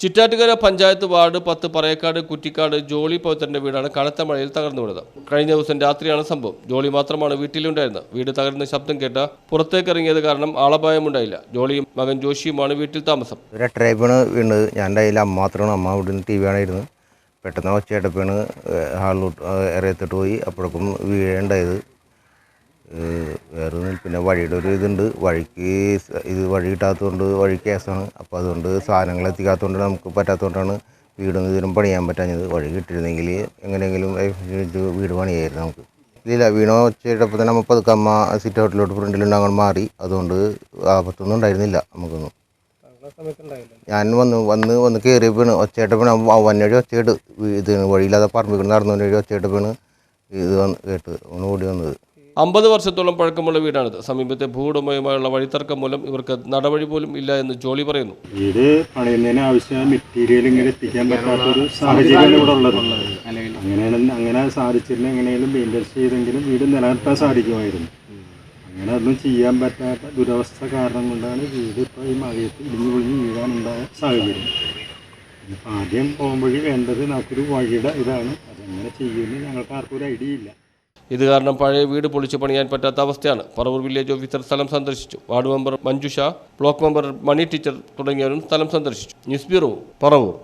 Chittattukara panchayat ward പത്ത് പറയക്കാട് കുറ്റിക്കാട് ജോളി പൗത്രന്റെ വീടാണ് കനത്ത മഴയിൽ തകർന്നു വീണത്. കഴിഞ്ഞ ദിവസം രാത്രിയാണ് സംഭവം. ജോളി മാത്രമാണ് വീട്ടിലുണ്ടായിരുന്നത്. വീട് തകർന്ന ശബ്ദം കേട്ട പുറത്തേക്ക് ഇറങ്ങിയത് കാരണം ആളപായമുണ്ടായില്ല. ജോളിയും മകൻ ജോഷിയുമാണ് വീട്ടിൽ താമസം. ഒരു ട്രൈബാണ് വീണത്. ഞാൻ എന്റെ അമ്മ മാത്രമാണ്. അമ്മ ഇവിടെ നിന്ന് ടി വി പെട്ടെന്ന് ഒച്ചയടപ്പാണ് ഹാളിലോട്ട് ഇറയത്തിട്ട് പോയി. അപ്പോഴേക്കും വീഴുണ്ടായത് വേറെ പിന്നെ വഴിയുടെ ഒരു ഇതുണ്ട്. വഴിക്ക് ഇത് വഴി കിട്ടാത്തതുകൊണ്ട് വഴി കേസാണ്. അപ്പോൾ അതുകൊണ്ട് സാധനങ്ങൾ എത്തിക്കാത്തതുകൊണ്ട് നമുക്ക് പറ്റാത്തതുകൊണ്ടാണ് വീടൊന്നും ഇതിനും പണിയാൻ പറ്റാഞ്ഞത്. വഴി കിട്ടിയിരുന്നെങ്കിൽ എങ്ങനെയെങ്കിലും വീട് പണിയായിരുന്നു നമുക്ക്. ഇല്ല വീണോ ഒച്ചയിട്ടപ്പോൾ തന്നെ നമ്മൾ പതുക്കെ അമ്മ സിറ്റ് ഔട്ടിലോട്ട് ഫ്രണ്ടിലുണ്ട് അങ്ങോട്ട് മാറി. അതുകൊണ്ട് ആപത്തൊന്നും ഉണ്ടായിരുന്നില്ല നമുക്കൊന്നും. ഞാൻ വന്ന് വന്ന് വന്ന് കയറിയപ്പോണ് ഒച്ചയിട്ടപ്പോണ് വന്നവഴി ഒച്ചയിട്ട് ഇത് വഴിയില്ലാതെ പറമ്പിൽ നടന്നു വഴി ഒച്ചയിട്ടപ്പോണ് ഇത് വന്ന് കേട്ട് ഓടി വന്നത്. അമ്പത് വർഷത്തോളം പഴക്കമുള്ള വീടാണിത്. സമീപത്തെ ഭൂവുടമയുമായുള്ള വഴിത്തർക്കം മൂലം ഇവർക്ക് നടപടി പോലും ഇല്ല എന്ന് ജോളി പറയുന്നു. വീട് പണിയുന്നതിന് ആവശ്യമായ മെറ്റീരിയൽ ഇങ്ങനെ എത്തിക്കാൻ പറ്റാത്തൊരു സാഹചര്യമാണ് ഇവിടെ ഉള്ളത്. അങ്ങനെയാണ് അങ്ങനെ സാധിച്ചിരുന്ന എങ്ങനെയും മെയിന്റെനൻസ് ചെയ്തെങ്കിലും വീട് നിലനിർത്താൻ സാധിക്കുമായിരുന്നു. അങ്ങനെ ഒന്നും ചെയ്യാൻ പറ്റാത്ത ദുരവസ്ഥ കാരണം കൊണ്ടാണ് വീട് ഇപ്പോൾ ഈ മഴയത്ത് ഇടിഞ്ഞു പൊളിഞ്ഞ് വീഴാനുണ്ടായ സാഹചര്യം. ആദ്യം പോകുമ്പോഴേ വേണ്ടത് നമുക്കൊരു വഴിയുടെ ഇതാണ്. അതെങ്ങനെ ചെയ്യുമെന്ന് ഞങ്ങൾക്ക് ആർക്കും ഒരു ഐഡിയ ഇല്ല. ഇത് കാരണം പഴയ വീട് പൊളിച്ച് പണിയാൻ പറ്റാത്ത അവസ്ഥയാണ്. പറവൂർ വില്ലേജ് ഓഫീസർ സ്ഥലം സന്ദർശിച്ചു. Ward member Manjusha block member Mani teacher തുടങ്ങിയവരും സ്ഥലം സന്ദർശിച്ചു. News bureau Paravur.